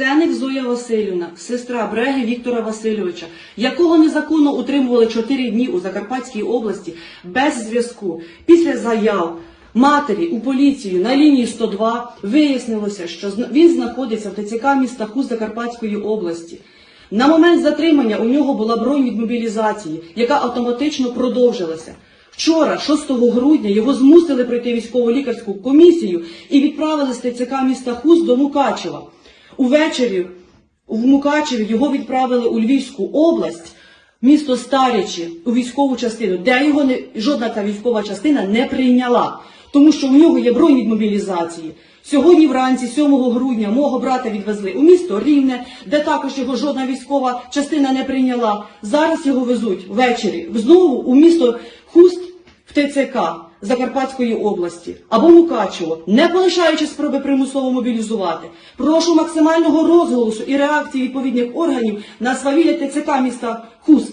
Сценик Зоя Васильівна, сестра Бреги Віктора Васильовича, якого незаконно утримували 4 дні у Закарпатській області без зв'язку. Після заяв матері у поліцію на лінії 102 вияснилося, що він знаходиться в ТЦК міста Хуст Закарпатської області. На момент затримання у нього була бронь від мобілізації, яка автоматично продовжилася. Вчора, 6 грудня, його змусили пройти військово-лікарську комісію і відправили з ТЦК міста Хуст до Мукачева. Увечері в Мукачеві його відправили у Львівську область, місто Старічі, у військову частину, де його не, жодна та військова частина не прийняла, тому що у нього є бронь від мобілізації. Сьогодні вранці, 7 грудня, мого брата відвезли у місто Рівне, де також його жодна військова частина не прийняла. Зараз його везуть ввечері знову у місто Хуст в ТЦК Закарпатської області або Мукачево, не полишаючи спроби примусово мобілізувати. Прошу максимального розголосу і реакції відповідних органів на свавілля ТЦК міста Хуст.